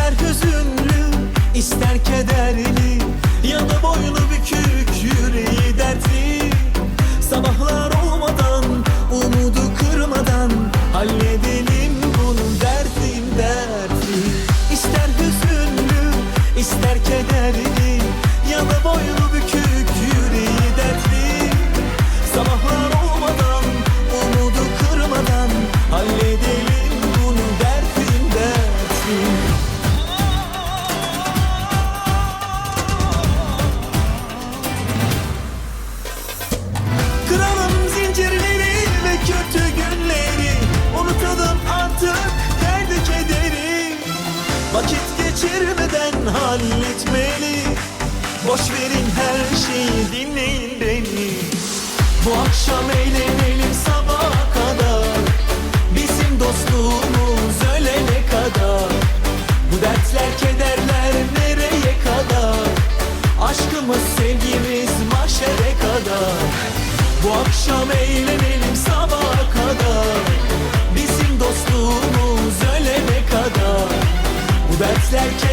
İster hüzünlü, ister kederli Ya da boynu bükük, yüreği dertli. Sabahlar olmadan, umudu kırmadan Halledelim bunu derdim dertli. İster hüzünlü, ister kederli Ya da boynu bükük, geçirmeden halletmeli. Boş verin her şeyi dinleyin beni. Bu akşam eğlenelim sabaha kadar. Bizim dostluğumuz ölene kadar. Bu dertler kederler nereye kadar? Aşkımız sevgimiz mahşere kadar. Bu akşam eğlenelim sabaha kadar. Bizim dostluğumuz ölene kadar. Bu dertler kederler